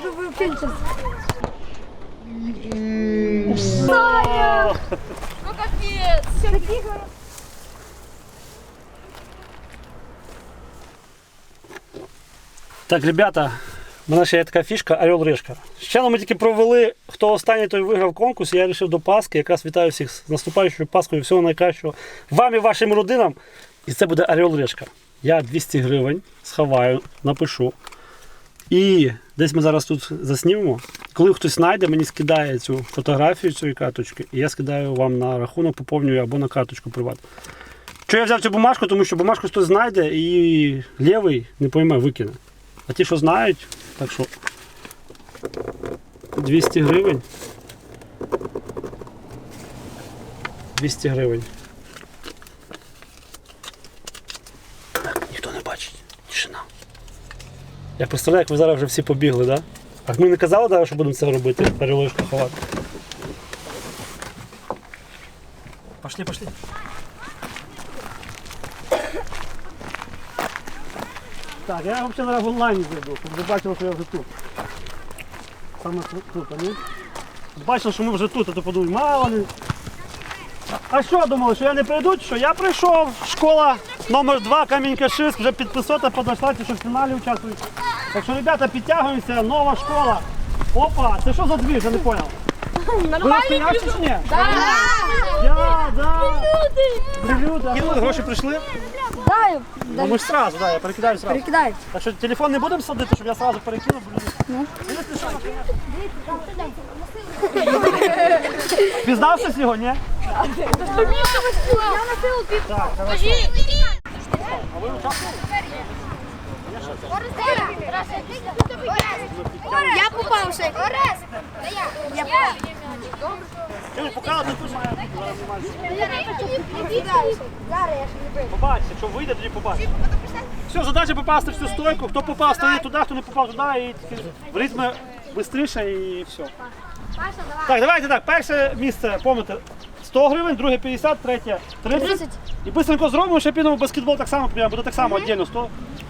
бы вы пинчес. Ну капець. Так, ребята, в мене ще є така фішка Орел Решка. Ще ми тільки провели, хто останній, той виграв конкурс. Я вирішив до Пасхи. Якраз вітаю всіх з наступаючою Пасхою, всього найкращого вам і вашим родинам. І це буде Орел Решка. Я 200 гривень сховаю, напишу. І десь ми зараз тут заснімемо. Коли хтось знайде, мені скидає цю фотографію цієї карточки, і я скидаю вам на рахунок, поповнюю або на карточку приват. Чого я взяв цю бумажку? Тому що бумажку хтось знайде і лівий не пойме, викине. А ті, що знають, так що 200 гривень. 200 гривень. Так, ніхто не бачить. Тишина. Я представляю, як ви зараз вже всі побігли, так? Да? А ми не казали, да, що будемо це робити, переложку ховати. Пошли, пошли. Так, я взагалі зараз в онлайні зайду, щоб ви бачили, що я вже тут. Саме тут, а не? Бачили, що ми вже тут, а то подумали, мало ли. А що думали, що я не прийду? Що я прийшов, школа номер 2 Камінь Шист, вже підписота подошла, що в фіналі участвують. Так що, ребята, підтягуємося, нова школа. Опа, це що за двір, я не зрозумів. Настоящі чи ні? Я, да. Люди. Кинули, гроші прийшли? Дай, Ну ми ж сразу, да, я перекидаю сразу. перекидай. Так що телефон не будемо садити, щоб я сразу перекинув, блін. Пізнався з його, ні? Я носил пип. Так, Кажи. а ви участвували? Я попався. Я побачиш, якщо вийде, тоді побачиш. Все, задача попасти в цю стойку. Хто попав, стоїть туди, хто не попав туди, і в ритмі швидше і все. Так, давайте так, перше місце, пам'ятаєте, 100 гривень, друге 50, третє 30. 30. І быстренько зробимо, ще підемо в баскетбол так само, прямо, буде так само віддільно 100.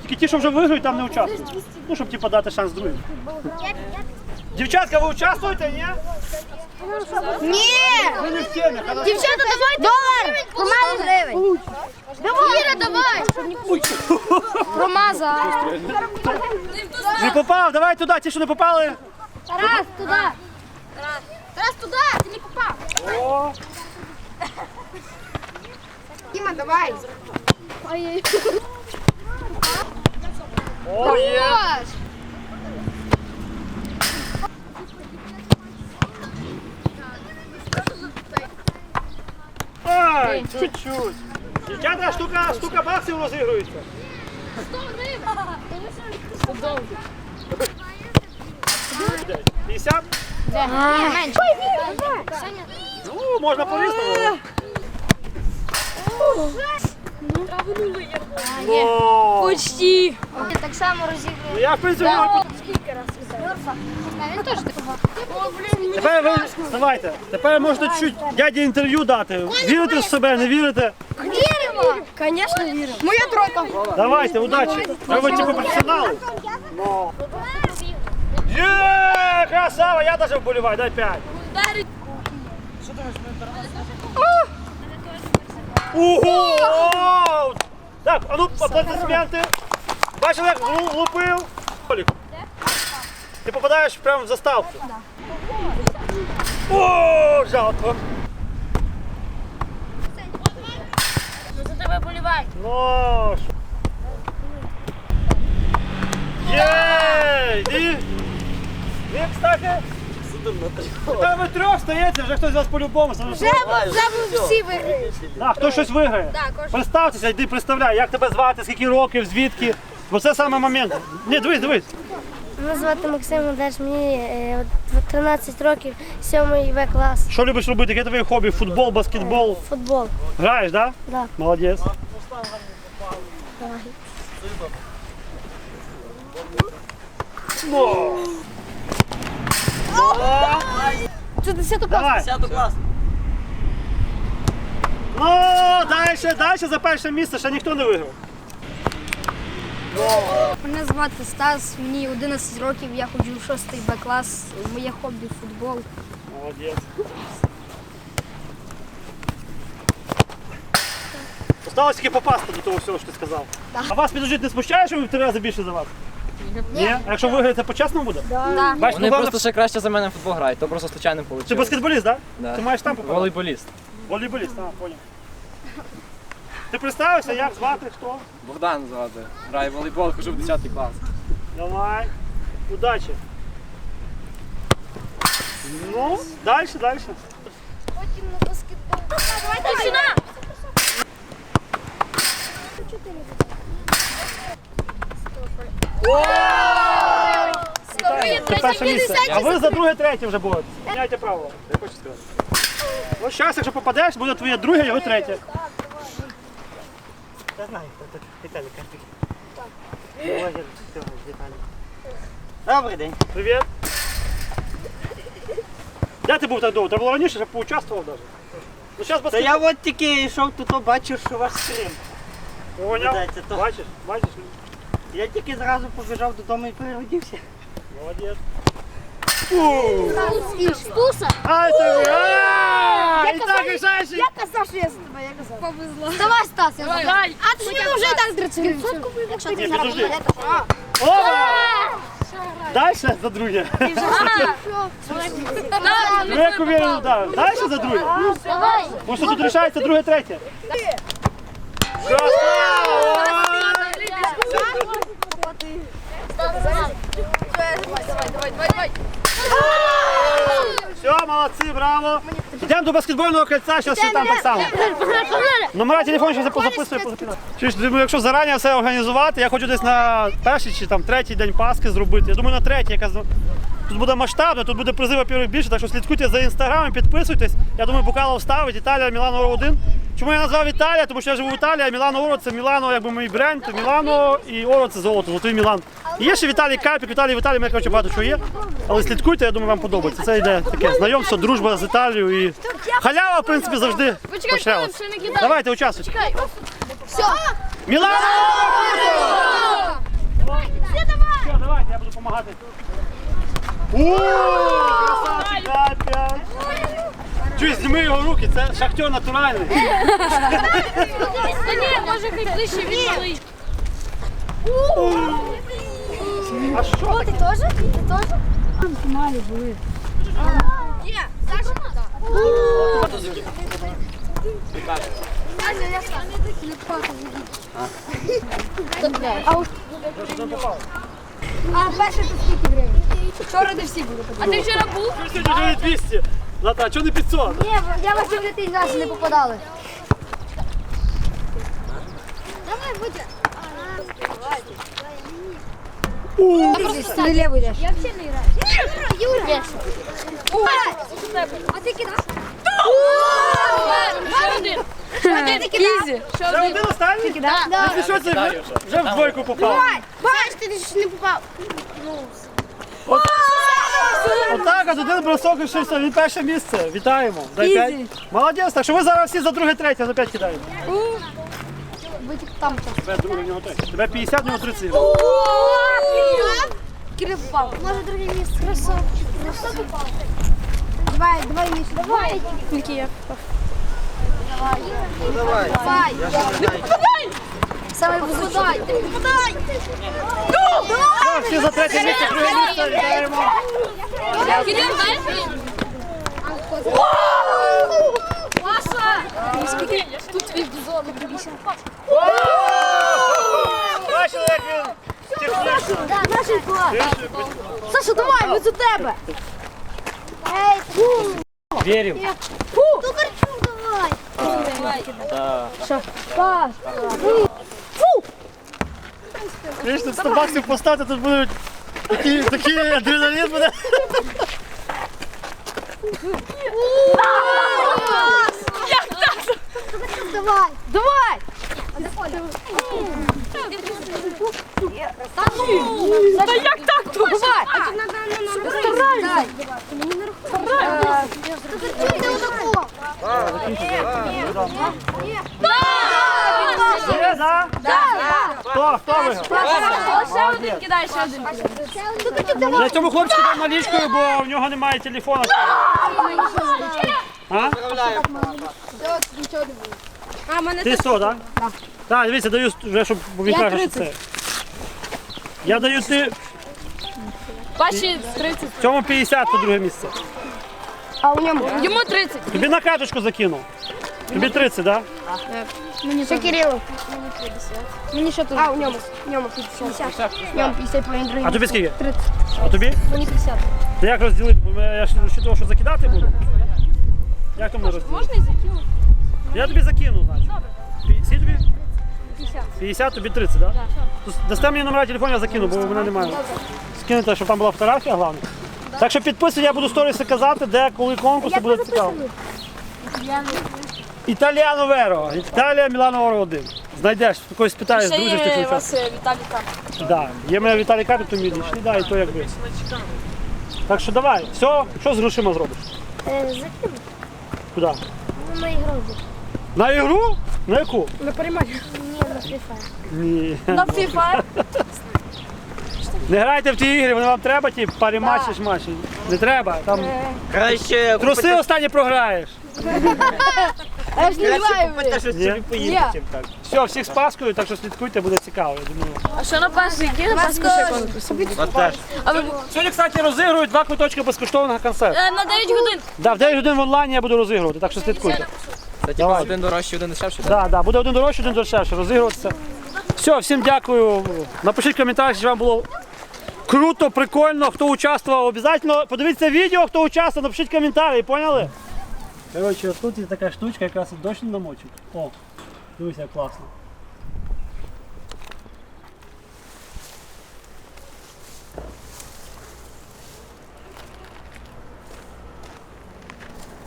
Тільки ті, що вже виграють, там не участвують. Ну, щоб типу, дати шанс другим. Дівчатка, ви участвуєте, ні? Ні! Ви не в темі, хорошо. Дівчата, давайте. Долар! Промазав гривень. Іра, давай. Промазав. Не попав, давай туди, ті, що не попали. Тарас, туди. Тарас, туди. Ти не попав. О, Діма, давай. О, є. Ай, чуть-чуть. Дівчата, штука, штука баксів розігрується. 50? Менше. Ну, можна по-різному. О, Почти. Так само розігрує. ну я в принципі можу Скільки разів? Він теж такого. Тепер ви давайте. Тепер можете чуть дяді інтерв'ю дати. Вірите в себе, не вірите? Віримо. Звісно, віримо. Моя тройка. Давайте, удачі. Ви типу професіонали. Є, красава, я даже вболіваю, дай 5. Ого! Так, а ну аплодисменти. Бачили, як влу- влупив? Олік. Ти попадаєш прямо в заставку. О, жалко. За тебе болівають. Ну, що? Є! І... І, кстати, там ви трьох стається, вже хтось з вас по-любому. Вже, Вже всі виграють. Хто щось виграє. Представтеся, йди представляй, як тебе звати, скільки років, звідки. Бо це саме момент. Ні, дивись, дивись. Мене звати Максим Одеш, мені е, от 13 років, 7 В клас, Що любиш робити? Яке твоє хобі? Футбол, баскетбол? футбол. Граєш, так? Да? Да. Молодець. Ну. Це 10 клас. Давай. Ну, далі, далі за перше місце ще ніхто не виграв. Мене звати Стас, мені 11 років, я ходжу в 6 Б клас. Моє хобі футбол. Молодець. Осталось тільки попасти до того всього, що ти сказав. А вас підождіть не смущає, що ви в три рази більше за вас? Ні. А якщо виграєте по-чесному буде? Да. Бачите, Вони ну, головне, просто ще краще за мене в футбол грають, то просто случайно ти вийшло. баскетболіст, так? Да. Ти маєш там попадати? Волейболіст. Волейболіст, а, понял. Ти представився, як звати, хто? Богдан звати. Грає в волейбол, хожу в 10 клас. Давай. Удачі. Ну, далі, далі. Потім на баскетбол. Давай, Тишина! Це перше місце. А ви за друге, третє вже будете. Міняйте правила. Я хочу сказати. Ну, зараз, якщо попадеш, буде твоє друге, його третє. Я знаю, хто тут Віталій Карпік. Добрий день. Привіт. Де ти був так довго? Треба було раніше, щоб поучаствував навіть. Ну, зараз Та я от тільки йшов тут, о, бачив, що ваш стрім. Поняв. Бачиш, бачиш. Я тільки зразу побіжав додому і переродився. Молодець. Туса! Ай, ти ви! А, І так рішаєш. Я казав, що я за тебе, я казав. Повезло. Давай, Стас, я за тебе. А ти ж мені вже і так 30 гривень. Якщо ти Ні, зараз підожди. попадеш, то- Опа! Далі за друге. Ну як уверенно, да. Далі за друге. Давай! Тому що тут рішається друге, третє. Красава! Все, молодці, браво. Йдемо до баскетбольного кольця, зараз все там так само. Номера телефону зараз записую. Чуєш, думаю, якщо зарані все організувати, я хочу десь на перший чи там третій день Пасхи зробити. Я думаю, на третій, яка Тут буде масштабно, тут буде призи, во-первых, більше, так що слідкуйте за інстаграмом, підписуйтесь. Я думаю, Букалов ставить Італія, Мілано Оро 1. Чому я назвав Італія? Тому що я живу в Італії, а Мілано Оро це Мілано, якби мій бренд, Мілано і Оро це золото, золотий Мілан. І є ще Віталій Карпік, Віталій Віталій, мене коротше багато чого є. Але слідкуйте, я думаю, вам подобається. Це йде таке знайомство, дружба з Італією і халява, в принципі, завжди не. Давайте участвуйте. Чекай. Мілано! Все, давайте, я буду допомагати. О, красавчик, дай п'ять. Чуй, зніми його руки, це шахтер натуральний. Та ні, може хай ближче відвали. А що? Ти теж? Ти теж? Є, Саша. А перше тут скільки гривень? Вчора де всі були. А ти вчора був? Сьогодні 200. Злата, а чого не 500? Ні, я вас вже тиждень раз не попадали. Давай, будь. Ти ліво йдеш. Я взагалі не граю. Юра, Юра. А ти кидав? Ще один. Один ти кидав? Це один останній? Да. Ти що це вже- вже в двойку попав? Бач, ти ж не попав. Отак, от один бросок і щось, він перше місце. Вітаємо. Дай п'ять. Молодець, так що ви зараз всі за друге, третє, за п'ять кидаєте. Ви тільки там час. Тебе друге, в нього третє. Тебе 50, в нього 30. Кирил попав. Може друге місце. Красавчик. На попав? Давай, давай, Міша, давай. Тільки я попав. Давай. Давай. Попадай. Ти попадай. Так, всі за третє місце, місце, вітаємо. Кирил, знаєш? Паша! Тут твій дозор. Бачили, як він. Саша, давай, ми за тебе. Вірю. Тукарчук, давай. Що? Видиш, тут 100 баксів поставити, тут будуть такі, такі адреналін буде. Давай. Давай. Та як так? Давай. Старайся. Є, да? Хто? Хто виграв? Кидай ще один. Я цьому хлопчику дам налічкою, бо в нього немає телефона. А? Ти 100, так? Так. Дивіться, даю вже, щоб він каже, що це. Я даю ти Ваші 30. цьому 50 по друге місце. А у ньому? Йому 30. Тобі на карточку закинув. Тобі 30, так? Що Кирилу? Мені що тут? А, у ньому. У ньому 50. У ньому 50 по другий. А тобі скільки? 30. А тобі? Мені 50. Та як розділити? Бо я ж розчитував, що закидати буду. Як то ми розділити? Можна і закинути? Я тобі закину, значить. Скільки тобі? 50. 50, тобі 30, так? Да? Дасте мені номера телефону, я закину, бо в мене немає. Скинете, щоб там була фотографія, головне. Так що підписуй, я буду сторіси казати, де, коли конкурс, буде цікаво. Італіано Веро, Італія Мілано Оро 1. Знайдеш, когось питаєш, Ще друзів є ти у вас е, Віталіка. Да. Є мене Віталій Капі, то мій лічний, да, і то якби. Так що давай, все, що з грошима зробиш? Е, Закину. Куди? Ну, на ігру. На ігру? На яку? На перемагу. Ні, на Free Fire. Ні. На FIFA. Не грайте в ті ігри, вони вам треба, ті парі матчі шматчі. Не треба. Там Краще труси останні програєш. Я ж не знаю. купити щось собі поїсти, чим так. Все, всіх з Паскою, так що слідкуйте, буде цікаво. Я думаю. А що на перший який на перший ще конкурс? От теж. А ви Сьогодні, кстати, розігрують два квиточки безкоштовного на концерт. е, на 9 годин. Да, в 9 годин в онлайні я буду розігрувати, так що слідкуйте. Це типу Давай. один дорожчий, один дешевший. так? Да, да, буде один дорожчий, один дешевше. Розігруватися. Все, всім дякую. Напишіть в коментарях, чи вам було круто, прикольно. Хто участвував, обов'язково подивіться відео, хто участвував, напишіть коментарі, поняли? Коротше, тут є така штучка, якраз і дощ не намочить. О, дивися, як класно.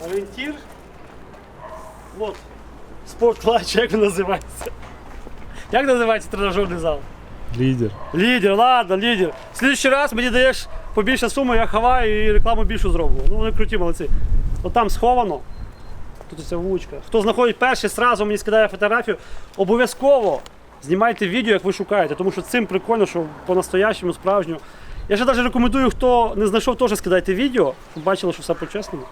Орієнтір. Вот. Спорт-клач, як він називається? Як називається тренажерний зал? Лідер. Лідер, ладно, лідер. В следующий раз мені даєш побільше суму, я ховаю і рекламу більшу зроблю. Ну вони круті, молодці. От там сховано. Тут ця вуличка. Хто знаходить перший, сразу мені скидає фотографію. Обов'язково знімайте відео, як ви шукаєте, тому що цим прикольно, що по-настоящему, справжньо. Я ще навіть рекомендую, хто не знайшов, теж скидайте відео, щоб бачили, що все по-чесному.